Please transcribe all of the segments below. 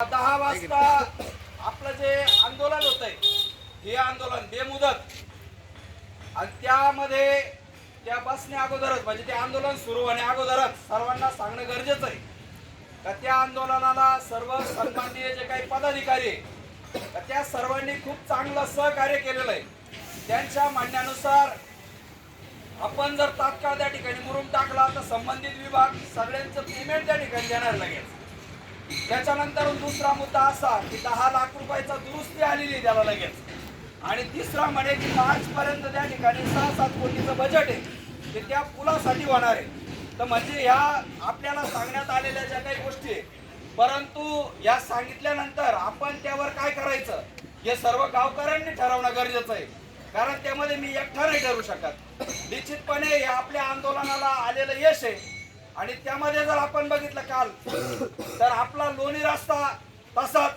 दहा वाजता आपलं जे आंदोलन होत आहे हे आंदोलन बेमुदत. आणि त्यामध्ये त्या बसण्या अगोदरच म्हणजे ते आंदोलन सुरू होण्या अगोदरच सर्वांना सांगणं गरजेचं आहे. का त्या आंदोलनाला सर्व सन्माननीय जे काही पदाधिकारी आहे का त्या सर्वांनी खूप चांगलं सहकार्य केलेलं आहे. त्यांच्या म्हणण्यानुसार आपण जर तात्काळ त्या ठिकाणी मुरुम टाकला तर संबंधित विभाग सगळ्यांचं पेमेंट त्या ठिकाणी देणार लागेल त्याच्यानंतर दुसरा मुद्दा असा की दहा लाख रुपयाचा दुरुस्ती आलेली त्याला लगेच. आणि तिसरा म्हणे की मार्च पर्यंत त्या ठिकाणी सहा सात कोटीचं बजेट आहे ते त्या पुलासाठी होणार आहे. तर म्हणजे ह्या आपल्याला सांगण्यात आलेल्या ज्या काही गोष्टी आहे परंतु या सांगितल्यानंतर आपण त्यावर काय करायचं? हे सर्व गावकऱ्यांनी ठरवणं गरजेचं आहे. कारण त्यामध्ये मी एकटा नाही ठरू शकत. निश्चितपणे हे आपल्या आंदोलनाला आलेलं यश आहे. आणि त्यामध्ये जर आपण बघितलं काल तर आपला लोणी रस्ता तसाच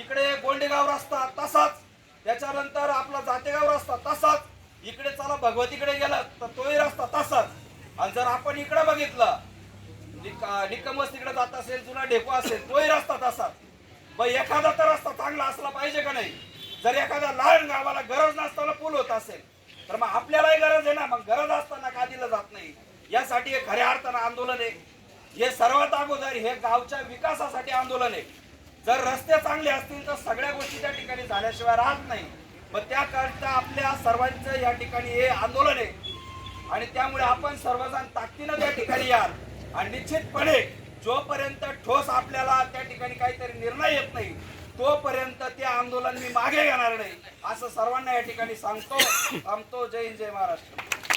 इकडे गोंडेगाव रस्ता तसाच त्याच्यानंतर आपला जातेगाव रस्ता तसाच इकडे चला भगवतीकडे गेला तर तोही रस्ता तसाच. आणि जर आपण इकडे बघितलं निकमस निकमच तिकडे जात असेल जुना ढेको असेल तोही रस्ता तसाच. मग एखादा तर रस्ता चांगला असला पाहिजे का नाही? जर एखाद्या लहान गावाला गरज नसताना पूल होत असेल तर मग आपल्यालाही गरज आहे ना मग गरज असताना का दिलं जात नाही? यासाठी हे खऱ्या अर्थानं आंदोलन आहे. हे सर्वात अगोदर हे गावच्या विकासासाठी आंदोलन आहे. जर रस्ते चांगले असतील तर सगळ्या गोष्टी त्या ठिकाणी झाल्याशिवाय राहत नाही. मग त्याकरता आपल्या सर्वांचं या ठिकाणी हे आंदोलन आहे. आणि त्यामुळे आपण सर्वजण ताकदीनं त्या ठिकाणी याल. आणि निश्चितपणे जोपर्यंत ठोस आपल्याला त्या ठिकाणी काहीतरी निर्णय येत नाही तोपर्यंत ते आंदोलन मी मागे घेणार नाही असं सर्वांना या ठिकाणी सांगतो. थांबतो. जय हिंद जय महाराष्ट्र.